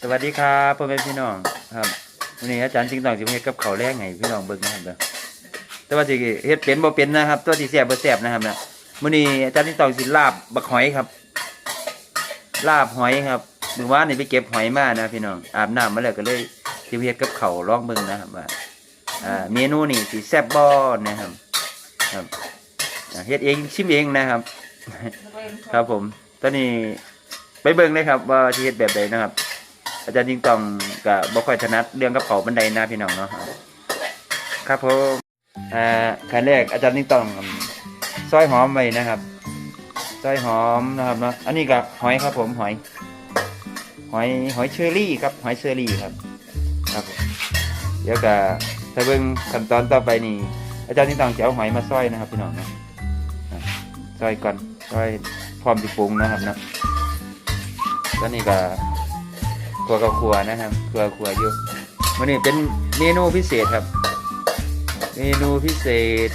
สวัสดีครับพ่อแม่พี่น้องครับวันนี้อาจารย์จิงตองจะมาเฮ็ดกับเขาแรงให้พี่น้องเบิ่งนะครับเด้อแต่ว่าสิเฮ็ดเป็นบ่เป็นนะครับ ตัวที่แซ่บบ่แซ่บนะครับนะมื้อนี้อาจารย์จิงตองสิลาบบักหอยครับ ลาบหอยครับมื้อวานนี่ไปเก็บหอยมานะพี่น้องอาบน้ำมาแล้วก็เลยสิมเฮ็ดกับเขาลองเบิ่งนะครับว่าอ่าเมนูนี่สิแซ่บบ่นะครับครับเฮ็ดเองชิมเองนะครับ ครับผมตอนนี้ไปเบิ่งเลยครับว่าที่เฮ็ดแบบใดนะครับ อาจารย์ยิงตองกับบ่ค่อยถนัดเรื่องกระเป๋าบันไดนะพี่น้องเนาะครับผมอ่าขั้นแรกอาจารย์ยิงตองซอยหอมไว้นะครับซอยหอมนะครับเนาะอันนี้กับหอยครับผมหอย หอยหอยเชอรี่ครับหอยเชอรี่ครับ ครับผมเดี๋ยวก็ถ้าเบิ่งขั้นตอนต่อไปนี่อาจารย์ยิงตองจะเอาหอยมาซอยนะครับ พี่น้องนะอะซอยก่อนซอยพร้อมที่ปรุงนะครับเนาะแล้วนี่ก็ครั วกับครัวนะครับครัวครัวอยู่วันนี้เป็นเมนูพิเศษครับ เมนูพิเศษ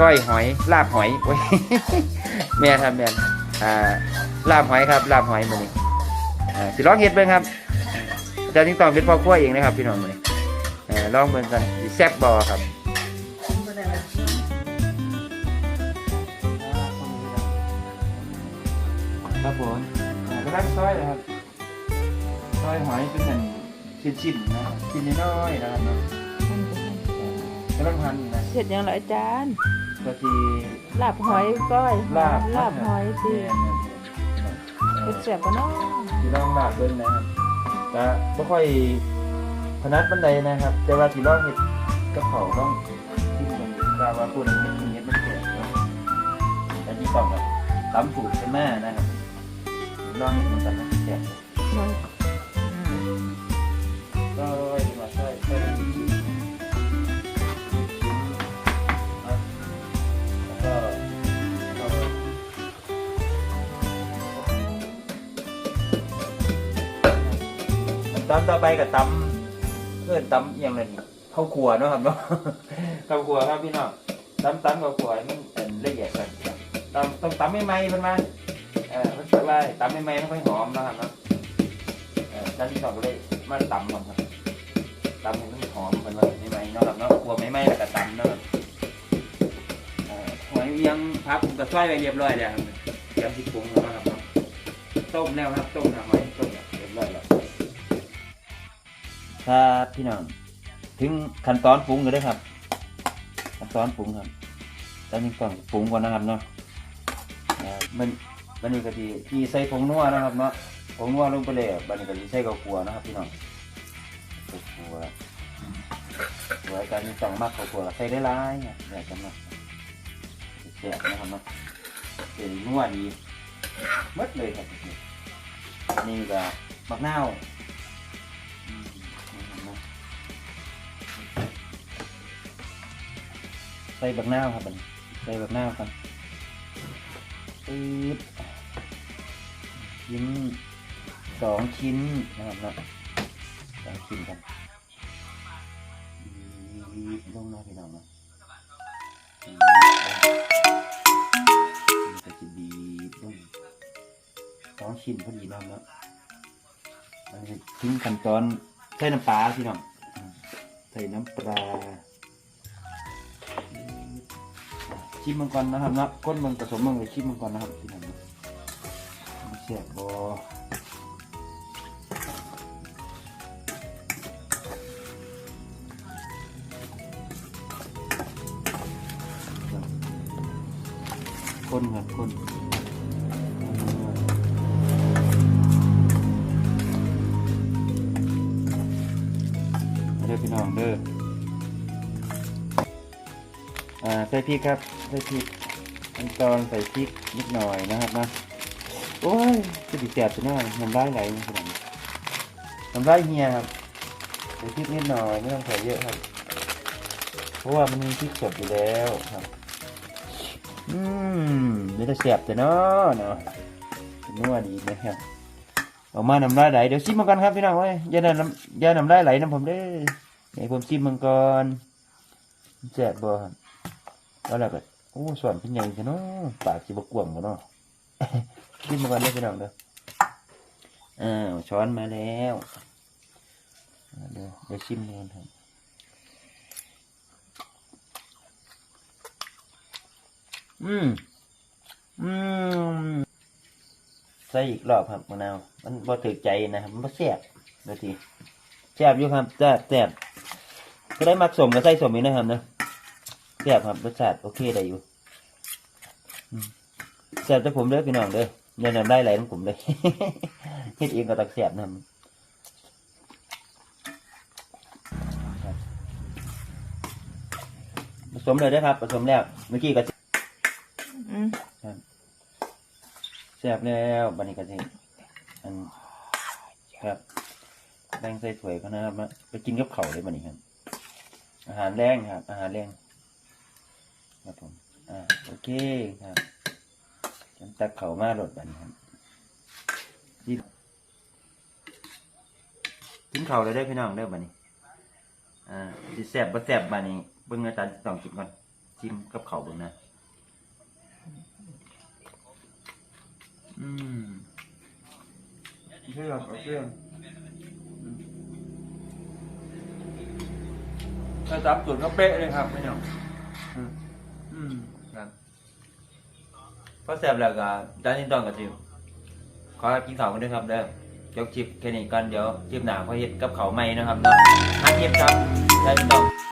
ก้อยหอย ลาบหอยโอ้ยแม่ครับแม่อ่าลาบหอยครับ ลาบหอยมื้อนี้อ่าสิลองเฮ็ดเบิ่งครับอาจารย์นิ่งต้องเป็นพ่อครัวเองนะครับพี่น้องมื้อนี้อ่าลองเบิ่งกันสิแซ่บบ่ครับครับผมอ่ากำลังซอยนะครับ ซอยหอยเป็นหั่นชิ้นๆนะครับชิ้นน้อยๆนะครับเนาะกำลังหั่นนะเสร็จยังเหรออาจารย์ก็ที่ลาบหอยก้อยลาบลาบหอยสิแม่นๆเป็นเสียบปะเนาะที่ลองลาบเบิ่งนะครับก็บ่ค่อยถนัดปานใดนะครับ แต่ว่าที่ลองเฮ็ดกับเขาวต้องที่มันว่าว่าพูดมันมันเฮ็ดมันเก่งเนาะแต่ที่ต้องแบบตำสูตรขึ้นมานะครับลองเฮ็ดมันกันนะแซ่บหอยก็มาช่วยช่วยกันดีครับแล้วก็ก็ ตำต่อไปกับตำเพื่อนตำอย่างไรนี่ข้าวขัวเนาะครับเนาะข้าขัวครับพี่น้องตำตำข้าวขัวมันเป็นละเอียดกันตำต้องตำไม่ไหมเพิ่นมาเออเพิ่นบอกว่าตำไม่ไหมไม่ค่อยหอมนะครับเนาะ เออด้านที่สองก็เลยมาตำก่อนครับตำให้มันหอมเหมือนว่าไม่ไหมเนาะครับเนาะกลัวไม่ไหมแล้วก็ตำเนาะครับเอ่อหอยเลี้ยงพับผมก็ซอยไปเรียบร้อยแล้วครับเตรียมที่ปรุงแล้วนะครับเนาะต้มแล้วครับต้มแล้วหอยต้มแล้วเรียบร้อยแล้วครับพี่น้องถึงขั้นตอนปรุงกันเลยครับขั้นตอนปรุงครับตอนนี้ก่อนปรุงก่อนนะครับเนาะอ่ามันมันนี่ก็ที่ที่ใส่ผงนัวนะครับเนาะ ผงนัวลงไปเลยบัดนี้ก็ที่ใส่ข้าวคั่วนะครับพี่น้องข้าวคั่วหัวการมีสองมากข้าวคั่วใส่ได้หลายเนี่ยอยากจะมาเสียบนะครับเนาะเป็นนัวดีหมดเลยครับนี่ก็มักนาวอืมนะครับเนาใส่บักนาวครับบันใส่บักนาวครับปึ๊บชิ้น สองชิ้นนะครับเนาะสองชิ้นครับบีบลงมาพี่น้องนะบีบลงมันก็จะบีลงสองชิ้นพอดีน้องเนาะมันจะทิ้งขั้นตอนใส่น้ำปลาพี่น้องใส่น้ำปลาชิมมันก่อนะครับนะก้นมันผสมมันเลยชิมมันก่อนะครับพี่น้องเสียบบอ คนครับคนเด้อพี่น้องเด้ออ่าใส่พริกครับใส่พริกขั้นตอนใส่พริกนิดหน่อยนะครับนะโอ้ยจะดีแสบจะน่าน้ำลายไหลนะครับน้ำลายเฮียครับใส่พริกนิดหน่อยไม่ต้องใส่เยอะครับ เพราะว่ามันมีพริกสดอยู่แล้วครับ อืมเดี๋ยวจะเสียบแต่เนาะเนาะนัวดีนะครับออกมาน้ำลายไหลเดี๋ยวซิมมากันครับพี่น้องเว้ยอย่าน้ำอย่าน้ำลายไหลน้ำผมเด้อเดี๋ยวผมซิมมันก่อนแซ่บบ่ครับแล้วเราก็โอ้ส่วนเป็นใหญ่จังเนาะปากสิบกวางบ่เนาะซิมมาก่อนเด้อพี่น้องเด้ออ้าวช้อนมาแล้วเดี๋ยวเดี๋ยวชิมดูครับ อืม อืมใส่อีกรอบครับมะนาว มันบ่ถือใจนะครับ มันบ่แซ่บเดี๋ยวทีแซ่บอยู่ครับแซ่บแซ่บก็ได้มักสมก็ใส่สมอีกนะครับนะแซ่บครับรสชาติโอเคได้อยู่แซ่บแต่ผมเด้อพี่น้องเด้อเดี๋ยนำได้ไหลของผมเลยเฮ็ดเองก็ตักแซ่บนะครับผสมเลยเด้อครับผสมแล้วเมื่อกี้ก็ อืม แซ่บแล้วบันนี้ก็สิอันครับแบ่งใส่ถ้วยก็นะครับมาไปกินกับเข้าเลยบันนี้ครับ อาหารแรงครับ อาหารแรงครับผมอ่าโอเคครับฉันตักข้ามาหลดบันนี้ครับนี่กินข้าเลยได้พี่น้องเด้บันนี้อ่าสิแซ่บบ่แซ่บบันนี้เบิ่งอาจารย์ต้องกินก่อนชิมกับเข้าเบิ่งนะ อืมเรื่องเรื่องถ้าจับส่วนก็เป๊ะเลยครับไม่ยอมอืมอืมครับพอแสบแล้วก็จานนี้ต้องกับจิวขอกินข้าวกันด้วยครับเด้อยกชิปแค่นี้ก่อนเดี๋ยวชิปหนาเขาเฮ็ดกับเขาใหม่นะครับเนาะห้าชิปครับจานนี้ต้อง